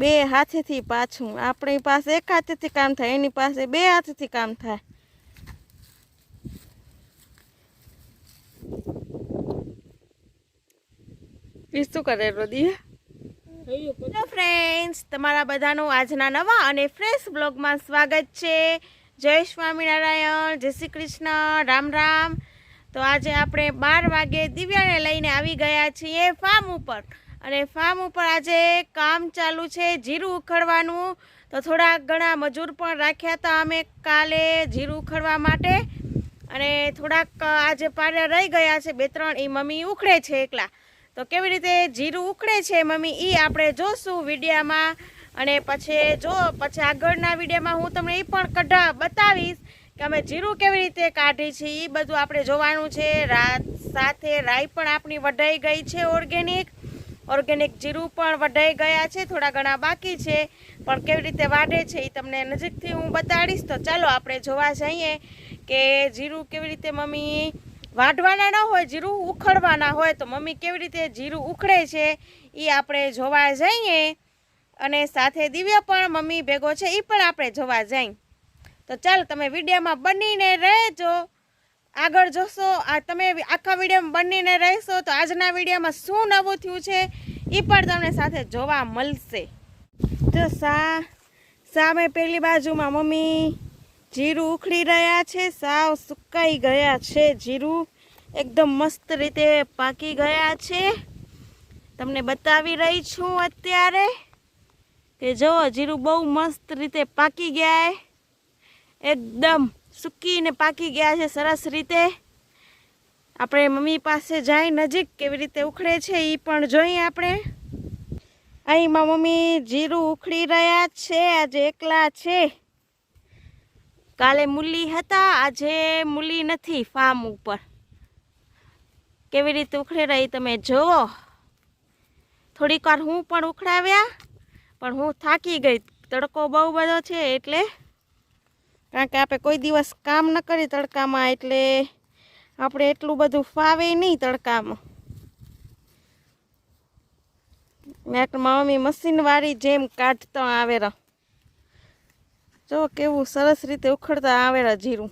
બે હાથેથી પાછું. આપણી પાસે એક હાથેથી કામ થાય, એની પાસે બે હાથેથી કામ થાય. શું કરે, રોદી? હેલો તમારા બધાનું આજના નવા અને ફ્રેશ બ્લોગમાં સ્વાગત છે. જય સ્વામિનારાયણ, જય શ્રી કૃષ્ણ. રામ રામ. તો આજે આપણે બાર વાગે દિવ્યાને લઈને આવી ગયા છીએ ફાર્મ ઉપર. અને ફાર્મ ઉપર આજે કામ ચાલુ છે, જીરું ઉખડવાનું. તો થોડા ઘણા મજૂર પણ રાખ્યા હતા. અમે કાલે જીરું ઉખડવા માટે અને થોડાક આજે પાડે રહી ગયા છે. બે ત્રણ એ મમ્મી ઉખડે છે એકલા. તો કેવી રીતે જીરું ઉખડે છે મમ્મી એ આપણે જોશું વિડીયામાં. અને પછી જો, પછી આગળના વિડીયામાં હું તમને એ પણ કઢા બતાવીશ કે અમે જીરું કેવી રીતે કાઢી છે. એ બધું આપણે જોવાનું છે. રાત સાથે રાઈ પણ આપણી વઢાઈ ગઈ છે ઓર્ગેનિક. ઓર્ગેનિક જીરું પણ વઢાઈ ગયા છે, થોડા ઘણા બાકી છે, પણ કેવી રીતે વાઢે છે એ તમને નજીકથી હું બતાડીશ. તો ચાલો આપણે જોવા જઈએ કે જીરું કેવી રીતે મમ્મી વાઢવાના ન હોય, જીરું ઉખડવાના હોય, તો મમ્મી કેવી રીતે જીરું ઉખડે છે એ આપણે જોવા જઈએ. અને સાથે દિવ્ય પણ મમ્મી ભેગો છે એ પણ આપણે જોવા જઈએ તો ચાલો તમે વિડીયોમાં બનીને રહેજો. આગળ જોશો. આ તમે આખા વિડીયોમાં બનીને રહેશો તો આજના વિડીયોમાં શું નવું થયું છે એ પણ તમને સાથે જોવા મળશે. તો સા સામે પેલી બાજુમાં મમ્મી જીરું ઉખડી રહ્યા છે. સાવ સુકાઈ ગયા છે. જીરું એકદમ મસ્ત રીતે પાકી ગયા છે. તમને બતાવી રહી છું અત્યારે કે જો જીરું બહુ મસ્ત રીતે પાકી ગયા એકદમ સૂકીને પાકી ગયા છે સરસ રીતે. આપણે મમ્મી પાસે જાય નજીક કેવી રીતે ઉખડે છે એ પણ જોઈએ આપણે. અહીંમાં મમ્મી જીરું ઉખડી રહ્યા છે, આજે એકલા છે. કાલે મૂલી હતા, આજે મૂલી નથી ફાર્મ ઉપર. કેવી રીતે ઉખડે રહી તમે જુઓ. થોડીક વાર હું પણ ઉખડાવ્યા, પણ હું થાકી ગઈ. તડકો બહુ બધો છે એટલે કારણ કે આપણે કોઈ દિવસ કામ ન કરી તડકામાં, એટલે આપણે એટલું બધું ફાવે નહીં તડકામાં. મેં મમ્મી મશીનવાળી જેમ કાઢતા આવેરા જો કેવું સરસ રીતે ઉખડતા આવેલા જીરું.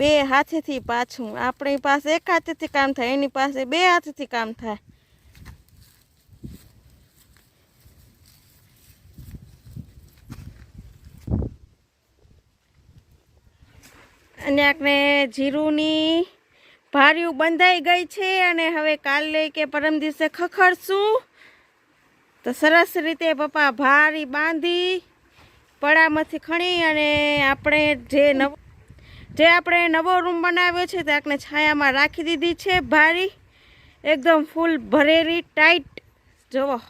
બે હાથેથી પાછું. આપણી પાસે એક હાથેથી કામ થાય, એની પાસે બે હાથેથી કામ થાય. અને આપણે જીરુંની ભાર્યું બંધાઈ ગઈ છે અને હવે કાલે કે પરમ દિવસે ખખડશું. તો સરસ રીતે પપ્પા ભારી બાંધી પડામાંથી ખણી અને આપણે જે નવ જે આપણે નવો રૂમ બનાવ્યો છે તે આપણે છાયામાં રાખી દીધી છે. ભારી, એકદમ ફૂલ ભરેલી ટાઈટ જુઓ.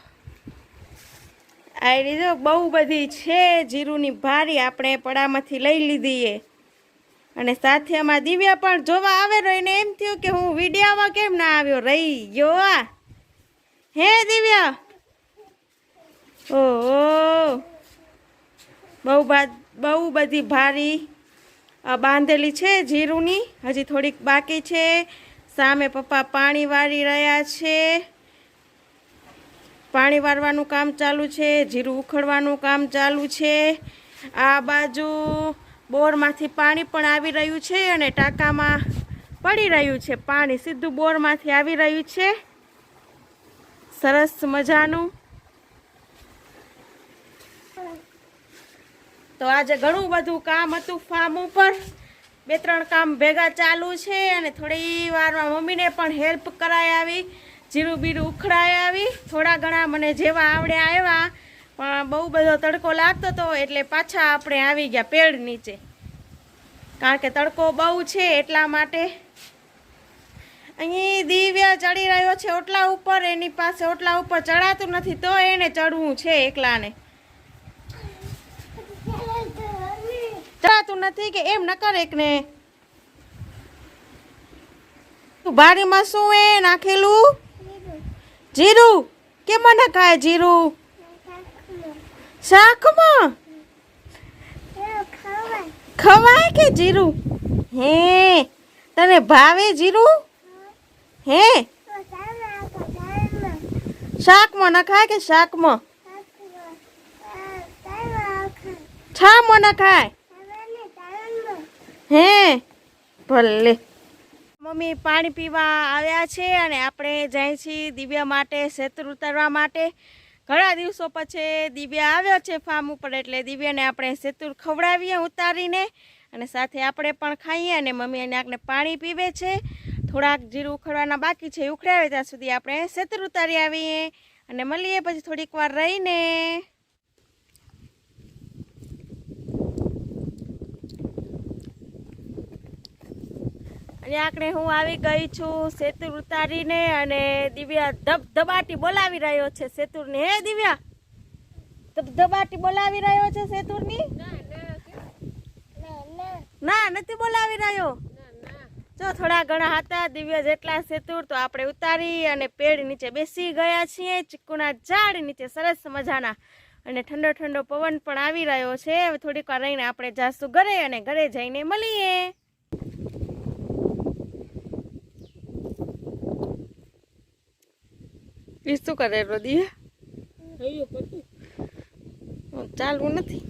આ રીતે બહુ બધી છે, જીરુંની ભારી આપણે પડામાંથી લઈ લીધી અને સાથે આમાં દિવ્યા પણ જોવા આવે રહીને એમ થયું કે હું વિડીયામાં કેમ ના આવ્યો? રહી ગયો આ. હે દિવ્યા? ઓહો. બહુ બહુ બધી ભારી બાંધેલી છે જીરુંની. હજી થોડીક બાકી છે. સામે પપ્પા પાણી વાળી રહ્યા છે. પાણી વાળવાનું કામ ચાલુ છે. જીરું ઉખડવાનું કામ ચાલુ છે. આ બાજુ બોરમાંથી પાણી પણ આવી રહ્યું છે અને ટાંકામાં પડી રહ્યું છે પાણી. સીધું બોરમાંથી આવી રહ્યું છે. સરસ મજાનું. તો આજે ઘણું બધું કામ હતું ફાર્મ ઉપર. બે ત્રણ કામ ભેગા ચાલુ છે અને થોડી વારમાં મમ્મીને પણ હેલ્પ કરાઈ આવી જીરું બીરું ઉખડાઈ આવી. થોડા ઘણા મને જેવા આવડે આવ્યા, પણ બહુ બધો તડકો લાગતો હતો એટલે પાછા આપણે આવી ગયા પેડ નીચે. કારણ કે તડકો બહુ છે એટલા માટે. અહીં દિવ્ય ચડી રહ્યો છે, ઓટલા ઉપર, એની પાસે ઓટલા ઉપર ચડાતું નથી, તો એને ચડવું છે એકલાને. ચડાતું નથી કે એમ ન કરે ને તું ભારીમાં શું એ નાખેલું? જીરું. કેમ નખાય જીરું? શાકમાં? ખવાય કે જીરું? હે, તને ભાવે જીરું? હે? શાકમાં નખાય કે શાકમાં? છામાં નખાય હે? ભલે. મમ્મી પાણી પીવા આવ્યા છે અને આપણે જાય છીએ દિવ્યા માટે સેતુર ઉતારવા માટે. ઘણા દિવસો પછી દિવ્યા આવ્યો છે ફાર્મ ઉપર એટલે દિવ્યાને આપણે સેતુર ખવડાવીએ ઉતારીને અને સાથે આપણે પણ ખાઈએ અને મમ્મી એને આગને પાણી પીવે છે. થોડાક જીરું ઉખડવાના બાકી છે, એ ઉખડાવે ત્યાં સુધી આપણે સેતુર ઉતારી આવીએ અને મળીએ પછી થોડીક વાર રહીને. અને હું આવી ગઈ છું સેતુર ઉતારીને અને દિવ્યા ધબધબાટી બોલાવી રહ્યો છે સેતુરને. હે દિવ્યા? ધબધબાટી બોલાવી રહ્યો છે સેતુરની? ના, નથી બોલાવી રહ્યો. જો થોડા ઘણા હતા દિવ્ય જેટલા સેતુર તો આપણે ઉતારી અને પેડ નીચે બેસી ગયા છીએ, ચીકુના ઝાડ નીચે સરસ મજાના. અને ઠંડો ઠંડો પવન પણ આવી રહ્યો છે. હવે થોડીક વાર રહીને આપણે જાશું ઘરે અને ઘરે જઈને મળીએ. શું કરે રોદી ચાલવું નથી.